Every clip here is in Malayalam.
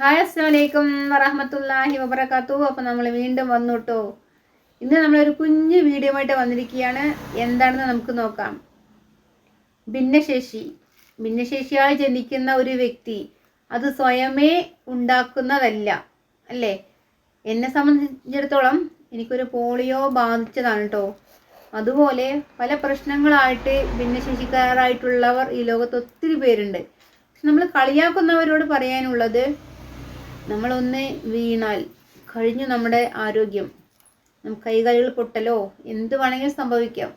ഹായ് അസ്സലാമലൈക്കും വറഹമത്തല്ലാഹി വബർക്കാത്തു അപ്പോൾ നമ്മൾ വീണ്ടും വന്നു കേട്ടോ ഇന്ന് നമ്മളൊരു കുഞ്ഞു വീഡിയോ ആയിട്ട് വന്നിരിക്കുകയാണ്. എന്താണെന്ന് നമുക്ക് നോക്കാം. ഭിന്നശേഷി. ഭിന്നശേഷിയായി ജനിക്കുന്ന ഒരു വ്യക്തി അത് സ്വയമേ ഉണ്ടാക്കുന്നതല്ല അല്ലേ? എന്നെ സംബന്ധിച്ചിടത്തോളം എനിക്കൊരു പോളിയോ ബാധിച്ചതാണ് കേട്ടോ അതുപോലെ പല പ്രശ്നങ്ങളായിട്ട് ഭിന്നശേഷിക്കാരായിട്ടുള്ളവർ ഈ ലോകത്ത് ഒത്തിരി പേരുണ്ട്. നമ്മൾ കളിയാക്കുന്നവരോട് പറയാനുള്ളത് നമ്മളൊന്ന് വീണാൽ കഴിഞ്ഞു നമ്മുടെ ആരോഗ്യം. നമുക്ക് കൈകാലുകൾ പൊട്ടലോ? എന്ത് വേണമെങ്കിലും സംഭവിക്കാം.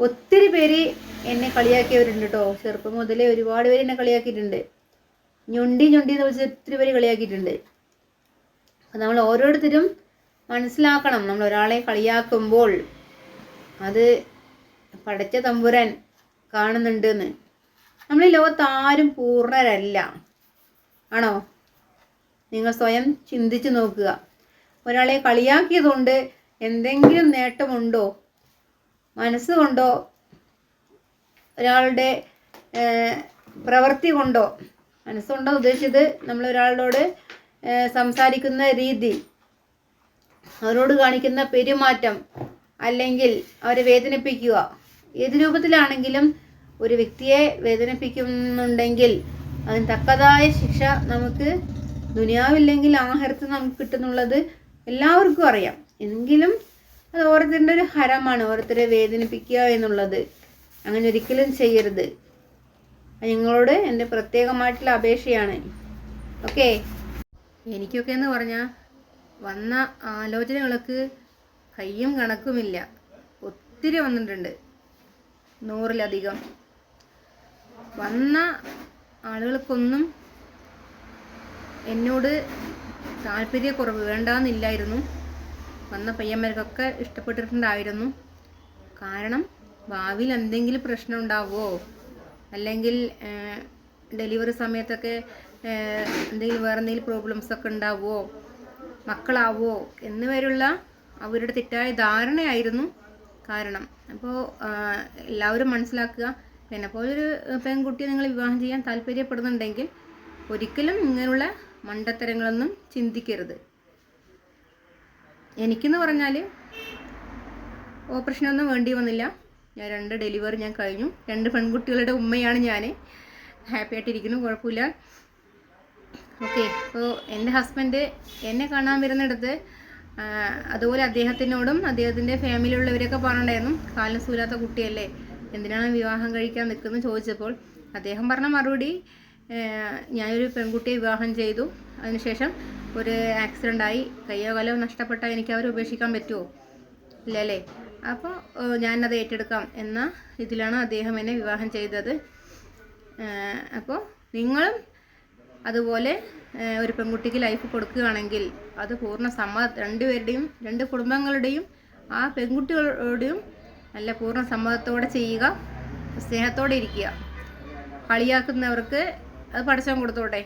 ഒത്തിരി പേര് എന്നെ കളിയാക്കിയവരുണ്ട് കേട്ടോ ചെറുപ്പം മുതലേ ഒരുപാട് പേര് എന്നെ കളിയാക്കിയിട്ടുണ്ട്. ഞൊണ്ടി ഞൊണ്ടി എന്ന് വിളിച്ച് ഒത്തിരി പേര് കളിയാക്കിയിട്ടുണ്ട്. അപ്പം നമ്മൾ ഓരോരുത്തരും മനസ്സിലാക്കണം. നമ്മൾ ഒരാളെ കളിയാക്കുമ്പോൾ അത് പടച്ച തമ്പുരാൻ കാണുന്നുണ്ടെന്ന് നമ്മൾ ഈ ലോകത്ത് ആരും പൂർണരല്ല. ആണോ? നിങ്ങൾ സ്വയം ചിന്തിച്ചു നോക്കുക. ഒരാളെ കളിയാക്കിയതുകൊണ്ട് എന്തെങ്കിലും നേട്ടമുണ്ടോ? മനസ്സുകൊണ്ടോ? ഒരാളുടെ പ്രവൃത്തി കൊണ്ടോ മനസ്സുകൊണ്ടോ ഉദ്ദേശിച്ചത് നമ്മൾ ഒരാളോട് സംസാരിക്കുന്ന രീതി. അവരോട് കാണിക്കുന്ന പെരുമാറ്റം അല്ലെങ്കിൽ അവരെ വേദനിപ്പിക്കുക. ഏത് രൂപത്തിലാണെങ്കിലും ഒരു വ്യക്തിയെ വേദനിപ്പിക്കുന്നുണ്ടെങ്കിൽ അതിന് തക്കതായ ശിക്ഷ നമുക്ക് ദുനിയാവില്ലെങ്കിൽ ആഹാരത്തിൽ നമുക്ക് കിട്ടുന്നുള്ളത് എല്ലാവർക്കും അറിയാം. എങ്കിലും അത് ഓരോരുത്തരുടെ ഒരു ഹരമാണ് ഓരോരുത്തരെ വേദനിപ്പിക്കുക എന്നുള്ളത്. അങ്ങനെ ഒരിക്കലും ചെയ്യരുത്. നിങ്ങളോട് എന്റെ പ്രത്യേകമായിട്ടുള്ള അപേക്ഷയാണ്. ഓക്കെ? എനിക്കൊക്കെ എന്ന് പറഞ്ഞാൽ വന്ന ആലോചനകൾക്ക് കയ്യും കണക്കുമില്ല. ഒത്തിരി വന്നിട്ടുണ്ട്. നൂറിലധികം. വന്ന ആളുകൾക്കൊന്നും എന്നോട് താല്പര്യക്കുറവ് വേണ്ടാന്നില്ലായിരുന്നു. വന്ന പയ്യന്മാർക്കൊക്കെ ഇഷ്ടപ്പെട്ടിട്ടുണ്ടായിരുന്നു. കാരണം ഭാവിയിൽ എന്തെങ്കിലും പ്രശ്നം ഉണ്ടാവുമോ അല്ലെങ്കിൽ ഡെലിവറി സമയത്തൊക്കെ എന്തെങ്കിലും വേറെ എന്തെങ്കിലും പ്രോബ്ലംസ് ഒക്കെ ഉണ്ടാവുമോ മക്കളാവോ? എന്നിവരുള്ള അവരുടെ തെറ്റായ ധാരണയായിരുന്നു കാരണം. അപ്പോൾ എല്ലാവരും മനസ്സിലാക്കുക പിന്നെ പോലൊരു പെൺകുട്ടിയെ നിങ്ങൾ വിവാഹം ചെയ്യാൻ താല്പര്യപ്പെടുന്നുണ്ടെങ്കിൽ ഒരിക്കലും ഇങ്ങനെയുള്ള മണ്ടത്തരങ്ങളൊന്നും ചിന്തിക്കരുത്. എനിക്കെന്ന് പറഞ്ഞാൽ ഓപ്പറേഷനൊന്നും വേണ്ടി വന്നില്ല. ഞാൻ രണ്ട് ഡെലിവറി ഞാൻ കഴിഞ്ഞു. രണ്ട് പെൺകുട്ടികളുടെ ഉമ്മയാണ് ഞാൻ ഹാപ്പി ആയിട്ടിരിക്കുന്നു കുഴപ്പമില്ല. ഓക്കെ അപ്പോൾ എന്റെ ഹസ്ബൻഡ് എന്നെ കാണാൻ വരുന്നിടത്ത് അതുപോലെ അദ്ദേഹത്തിനോടും അദ്ദേഹത്തിന്റെ ഫാമിലിയുള്ളവരൊക്കെ പറഞ്ഞിട്ടുണ്ടായിരുന്നു കാലിന് സൂലാത്ത കുട്ടിയല്ലേ എന്തിനാണ് വിവാഹം കഴിക്കാൻ നിൽക്കുന്നത് ചോദിച്ചപ്പോൾ അദ്ദേഹം പറഞ്ഞ മറുപടി ഞാനൊരു പെൺകുട്ടിയെ വിവാഹം ചെയ്തു. അതിനുശേഷം ഒരു ആക്സിഡന്റ് ആയി കയ്യോ കാലോ നഷ്ടപ്പെട്ടാൽ എനിക്ക് അവരെ ഉപേക്ഷിക്കാൻ പറ്റുമോ ഇല്ലല്ലേ? അപ്പോൾ ഞാനത് ഏറ്റെടുക്കാം എന്ന ഇതിലാണ് അദ്ദേഹം എന്നെ വിവാഹം ചെയ്തത്. അപ്പോൾ നിങ്ങളും അതുപോലെ ഒരു പെൺകുട്ടിക്ക് ലൈഫ് കൊടുക്കുകയാണെങ്കിൽ അത് പൂർണ സമ്മത രണ്ടുപേരുടെയും രണ്ട് കുടുംബങ്ങളുടെയും ആ പെൺകുട്ടികളുടെയും നല്ല പൂർണ സമ്മതത്തോടെ ചെയ്യുക സ്നേഹത്തോടെ ഇരിക്കുക. കളിയാക്കുന്നവർക്ക് അത് പഠിച്ചാൽ കൊടുത്തോട്ടെ.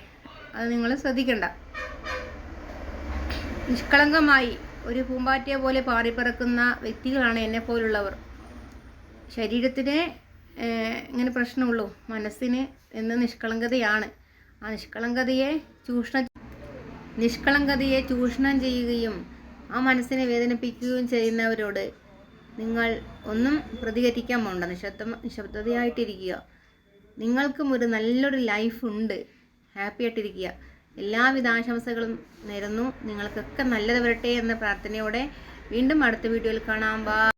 അത് നിങ്ങൾ ശ്രദ്ധിക്കണ്ട. നിഷ്കളങ്കമായി ഒരു പൂമ്പാറ്റയെ പോലെ പാറിപ്പറക്കുന്ന വ്യക്തികളാണ് എന്നെ പോലുള്ളവർ. ശരീരത്തിന് ഇങ്ങനെ പ്രശ്നമുള്ളൂ. മനസ്സിന് എന്ന് നിഷ്കളങ്കതയാണ്. ആ നിഷ്കളങ്കതയെ ചൂഷണം നിഷ്കളങ്കതയെ ചൂഷണം ചെയ്യുകയും ആ മനസ്സിനെ വേദനിപ്പിക്കുകയും ചെയ്യുന്നവരോട് നിങ്ങൾ ഒന്നും പ്രതികരിക്കാൻ പോണ്ട. നിശബ്ദ നിശബ്ദതയായിട്ടിരിക്കുക. നിങ്ങൾക്കും ഒരു നല്ലൊരു ലൈഫ് ഉണ്ട്. ഹാപ്പി ആയിട്ടിരിക്കുക. എല്ലാവിധ ആശംസകളും നേരുന്നു. നിങ്ങൾക്കൊക്കെ നല്ലത് വരട്ടെ എന്ന പ്രാർത്ഥനയോടെ വീണ്ടും അടുത്ത വീഡിയോയിൽ കാണാം. ബാ